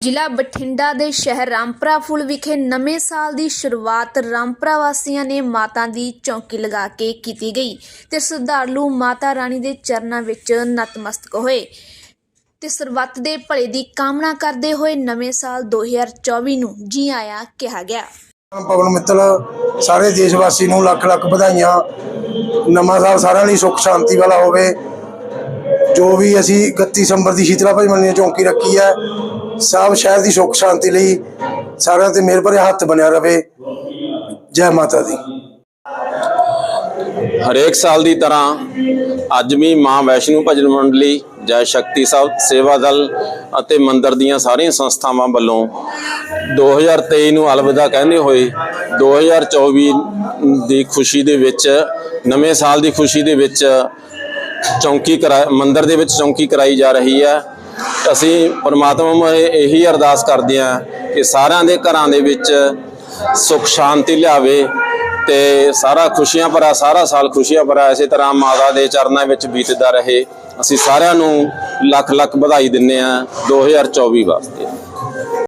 ਜ਼ਿਲ੍ਹਾ ਬਠਿੰਡਾ ਦੇ ਸ਼ਹਿਰ ਰਾਮਪਰਾ ਫੁੱਲ ਵਿਖੇ ਨਵੇਂ ਸਾਲ ਦੀ ਸ਼ੁਰੂਆਤ ਰਾਮਪਰਾ ਵਾਸੀਆਂ ਨੇ ਮਾਤਾ ਦੀ ਚੌਂਕੀ ਲਗਾ ਕੇ ਕੀਤੀ ਗਈ ਤੇ ਸ਼ਰਧਾਲੂ ਮਾਤਾ ਰਾਣੀ ਦੇ ਚਰਨਾਂ ਵਿੱਚ ਨਤਮਸਤਕ ਹੋਏ ਤੇ ਸਰਬੱਤ ਦੇ ਭਲੇ ਦੀ ਕਾਮਨਾ ਕਰਦੇ ਹੋਏ ਨਵੇਂ ਸਾਲ 2024 ਨੂੰ ਜੀ ਆਇਆਂ ਕਿਹਾ ਗਿਆ। ਪਵਨ ਮਿੱਤਲ, ਸਾਰੇ ਦੇਸ਼ ਵਾਸੀ ਨੂੰ ਲੱਖ ਲੱਖ ਵਧਾਈਆਂ। ਨਵਾਂ ਸਾਲ ਸਾਰਿਆਂ ਲਈ ਸੁੱਖ, ਸ਼ਾਂਤੀ ਵਾਲਾ ਹੋਵੇ। ਜੋ ਵੀ ਅਸੀਂ 31 ਦਸੰਬਰ ਦੀ ਸ਼ੀਤਲਾ ਭਾਈ ਮੰਨੀ ਚੌਂਕੀ ਰੱਖੀ ਹੈ ਸਭ ਸ਼ਹਿਰ ਦੀ ਸੁੱਖ ਸ਼ਾਂਤੀ ਲਈ ਸਾਰਿਆਂ ਤੇ ਮਿਹਰ ਭਰਿਆ ਹੱਥ ਬਣਿਆ ਰਵੇ। ਜੈ ਮਾਤਾ ਦੀ। ਹਰੇਕ ਸਾਲ ਦੀ ਤਰ੍ਹਾਂ ਅੱਜ ਵੀ ਮਾਂ ਵੈਸ਼ਨੂ ਭਜਨ ਮੰਡਲੀ, ਜੈ ਸ਼ਕਤੀ ਸਾਹਿਬ ਸੇਵਾ ਦਲ ਅਤੇ ਮੰਦਰ ਦੀਆਂ ਸਾਰੀਆਂ ਸੰਸਥਾਵਾਂ ਵੱਲੋਂ 2023 ਨੂੰ ਅਲਵਿਦਾ ਕਹਿੰਦੇ ਹੋਏ 2024 ਦੀ ਖੁਸ਼ੀ ਦੇ ਵਿੱਚ, ਨਵੇਂ ਸਾਲ ਦੀ ਖੁਸ਼ੀ ਦੇ ਵਿੱਚ ਚੌਂਕੀ ਕਰਾ ਮੰਦਿਰ ਦੇ ਵਿੱਚ ਚੌਂਕੀ ਕਰਾਈ ਜਾ ਰਹੀ ਹੈ। ਅਸੀਂ ਪਰਮਾਤਮਾ ਮੇ ਇਹੀ ਅਰਦਾਸ ਕਰਦੇ ਹਾਂ ਕਿ ਸਾਰਿਆਂ ਦੇ ਘਰਾਂ ਦੇ ਵਿੱਚ ਸੁਖ ਸ਼ਾਂਤੀ ਲਿਆਵੇ ਤੇ ਸਾਰਾ ਖੁਸ਼ੀਆਂ ਭਰਾ ਸਾਰਾ ਸਾਲ ਖੁਸ਼ੀਆਂ ਭਰਾ ਇਸੇ ਤਰ੍ਹਾਂ ਮਾਤਾ ਦੇ ਚਰਨਾਂ ਵਿੱਚ ਬੀਤਦਾ ਰਹੇ। ਅਸੀਂ ਸਾਰਿਆਂ ਨੂੰ ਲੱਖ ਲੱਖ ਵਧਾਈ ਦਿੰਨੇ ਆ 2024 ਵਾਸਤੇ।